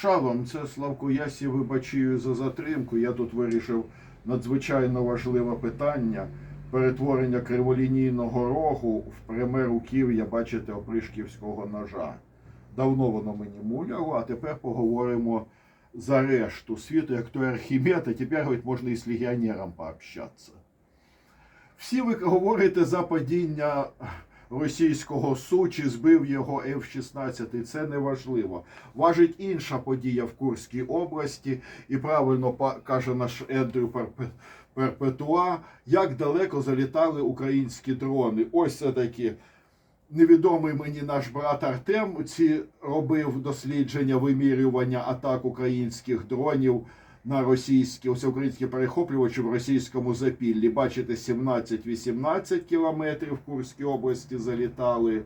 Шалом, це Славко Ясі вибачаю за затримку. Я тут вирішив надзвичайно важливе питання перетворення криволінійного рогу в пряме руків'я, бачите, опришківського ножа. Давно воно мені муляло, а тепер поговоримо за решту світу, як той Архімед, а тепер говорить, можна і з легіонером пообщатися. Всі ви говорите за падіння російського Су, чи збив його F-16, це не важливо. Важить інша подія в Курській області, і правильно каже наш Ендрю Перпе- Перпетуа, як далеко залітали українські дрони. Ось це такі. Невідомий мені наш брат Артем ці робив дослідження вимірювання атак українських дронів на російські, ось українські перехоплювачі в російському запіллі. Бачите, 17-18 кілометрів в Курській області залітали.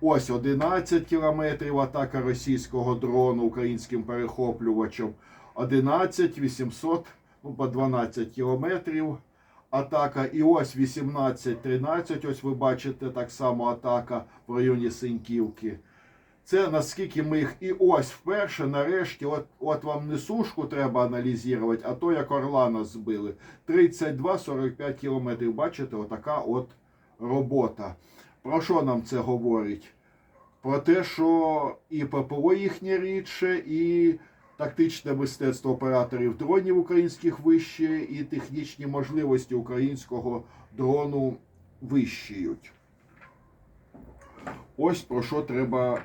Ось 11 кілометрів атака російського дрону українським перехоплювачем. 11 800, ну по 12 кілометрів атака. І ось 18-13, ось ви бачите так само атака в районі Синьківки. Це наскільки ми їх. І ось вперше, нарешті, от, от вам не сушку треба аналізувати, а то як Орлана збили. 32-45 кілометрів. Бачите, отака от робота. Про що нам це говорить? Про те, що і ППО їхнє рідше, і тактичне мистецтво операторів дронів українських вище, і технічні можливості українського дрону вищіють. Ось про що треба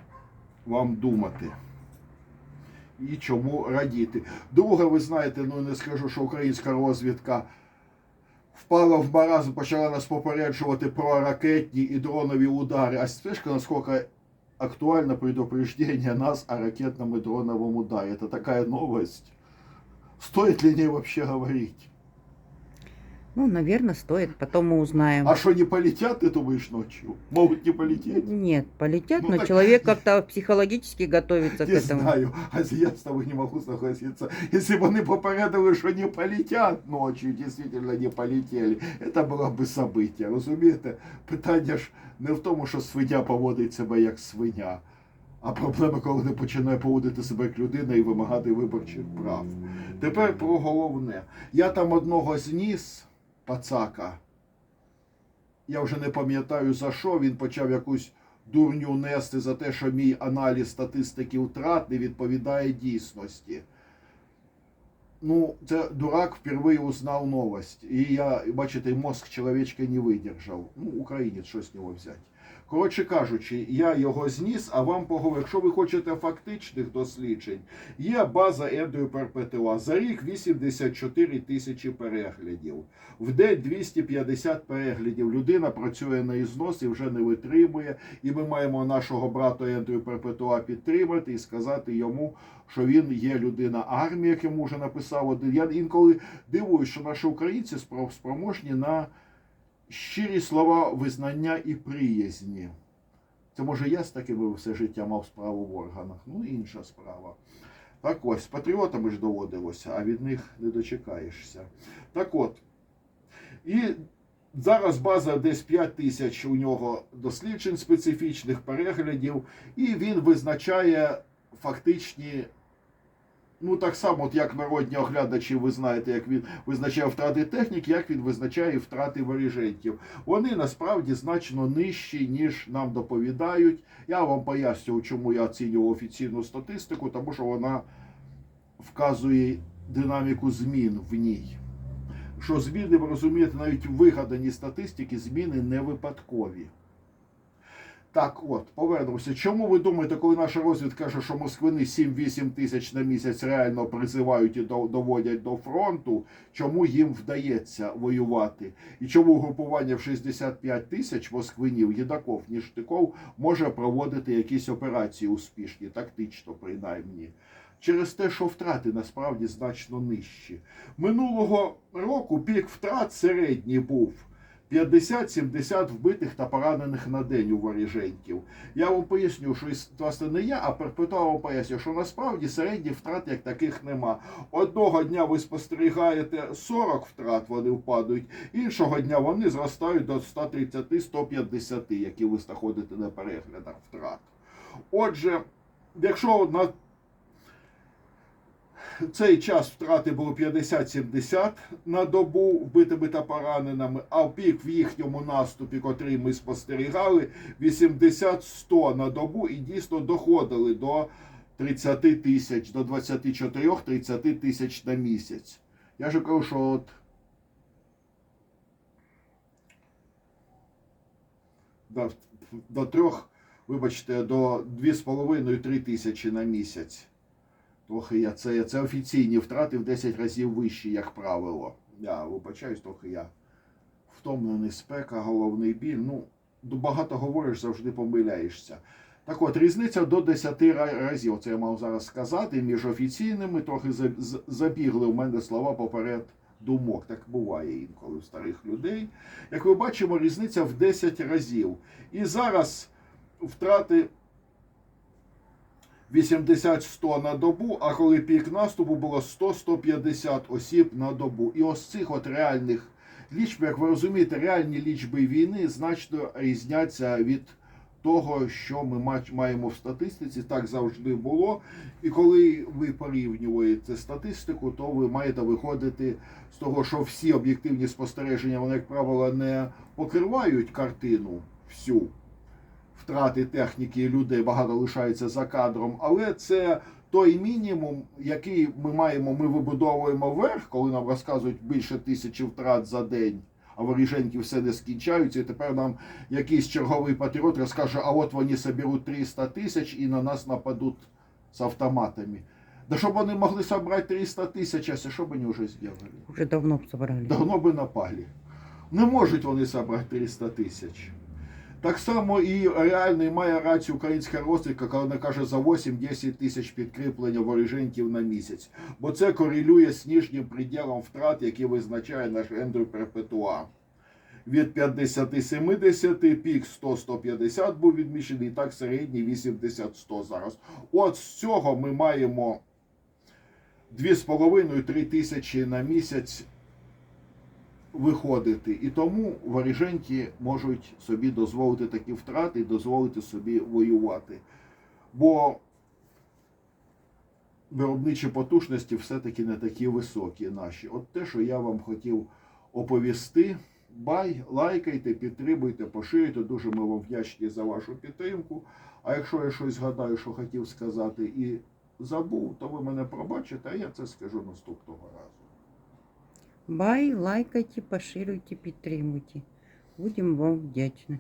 вам думати. І чому радіти. Друге, ви знаєте, ну не скажу, що українська розвідка впала в маразм, почала нас попереджувати про ракетні і дронові удари. А слышка, наскільки актуально предупреждение нас о ракетном и дроновом ударе. Это такая новость. Стоит ли о ней вообще говорить? Ну, наверное, стоит. Потом мы узнаем. А что, не полетят, ты думаешь, ночью? Могут не полететь? Нет, полетят, Ну, но так- человек как-то психологически готовится к Не этому. знаю, а я с тобой не могу согласиться. Если бы они попередили, что не полетят ночью, действительно не полетели, это было бы событие. Розумієте? Питання ж не в тому, що свиня поводить себе як свиня, а проблема, коли не починає поводити себе як людина і вимагати виборчих прав. Тепер про головне. Я там одного зніс, Пацака. Я вже не пам'ятаю за що він почав якусь дурню нести за те, що мій аналіз статистики втрат не відповідає дійсності. Ну, це дурак впервые узнав новость. І я, бачите, мозг чоловічка не видержав. Ну, українець, що з нього взяти. Коротше кажучи, я його зніс, а вам поговорю, якщо ви хочете фактичних досліджень, є база Ендрю Перпетуа. За рік 84 тисячі переглядів. В день 250 переглядів. Людина працює на ізнос і вже не витримує. І ми маємо нашого брата Ендрю Перпетуа підтримати і сказати йому, що він є людина армії, як йому вже написав. Я інколи дивуюсь, що наші українці спро- спроможні на щирі слова визнання і приязні. Це може я з такими все життя мав справу в органах. Ну, інша справа. Так ось, з патріотами ж доводилося, а від них не дочекаєшся. Так от. І зараз база десь 5 тисяч у нього досліджень специфічних переглядів, і він визначає фактичні. Ну, так само, от як народні оглядачі, ви знаєте, як він визначає втрати технік, як він визначає втрати варіжентів. Вони насправді значно нижчі, ніж нам доповідають. Я вам пояснюю, чому я оцінював офіційну статистику, тому що вона вказує динаміку змін в ній. Що зміни, ви розумієте, навіть вигадані статистики зміни не випадкові. Так от, повернемося. Чому ви думаєте, коли наша розвідка каже, що москвини 7-8 тисяч на місяць реально призивають і до- доводять до фронту, чому їм вдається воювати? І чому групування в 65 тисяч москвинів, їдаков, ніштиков може проводити якісь операції успішні, тактично принаймні? Через те, що втрати насправді значно нижчі. Минулого року пік втрат середній був 50-70 вбитих та поранених на день у воріжентів. Я вам поясню, що власне не я, а Перпетуа вам пояснює, що насправді середніх втрат як таких нема. Одного дня ви спостерігаєте 40 втрат, вони впадуть, іншого дня вони зростають до 130-150, які ви знаходите на переглядах втрат. Отже, якщо на цей час втрати було 50-70 на добу вбитими та пораненими, а в пік в їхньому наступі, котрий ми спостерігали, 80-100 на добу і дійсно доходили до 30 тисяч, до 24-30 тисяч на місяць. Я ж кажу, що от до, трьох, вибачте, до 2,5-3 тисячі на місяць. Трохи я це, це офіційні втрати в 10 разів вищі, як правило. Я вибачаюсь, трохи я втомлений спека, головний біль. Ну, багато говориш, завжди помиляєшся. Так от, різниця до 10 разів, це я мав зараз сказати, між офіційними трохи забігли у мене слова поперед думок. Так буває інколи у старих людей. Як ми бачимо, різниця в 10 разів. І зараз втрати 80-100 на добу, а коли пік наступу було 100-150 осіб на добу. І ось цих от реальних лічб, як ви розумієте, реальні лічби війни значно різняться від того, що ми маємо в статистиці. Так завжди було. І коли ви порівнюєте статистику, то ви маєте виходити з того, що всі об'єктивні спостереження, вони, як правило, не покривають картину всю втрати техніки і людей багато лишається за кадром, але це той мінімум, який ми маємо, ми вибудовуємо вверх, коли нам розказують більше тисячі втрат за день. А воріженьки все не скінчаються, і тепер нам якийсь черговий патріот розкаже, а от вони соберуть 300 тисяч і на нас нападуть з автоматами. Да щоб вони могли собрати 300 тисяч, а що б вони вже зробили? Уже давно б собрали. давно би напали. Не можуть вони забрати 300 тисяч. Так само і реальний має рацію українська розвідка, коли вона каже за 8-10 тисяч підкріплення воріженьків на місяць. Бо це корелює з нижнім приділом втрат, який визначає наш Ендрю Перпетуа. Від 50-70 пік 100-150 був відмічений, так середній 80-100 зараз. От з цього ми маємо 2,5-3 тисячі на місяць виходити. І тому воріженьки можуть собі дозволити такі втрати дозволити собі воювати. Бо виробничі потужності все-таки не такі високі наші. От те, що я вам хотів оповісти. Бай, лайкайте, підтримуйте, поширюйте. Дуже ми вам вдячні за вашу підтримку. А якщо я щось згадаю, що хотів сказати і забув, то ви мене пробачите, а я це скажу наступного разу. Бай, лайкайте, поширюйте, підтримуйте. Будемо вам вдячні.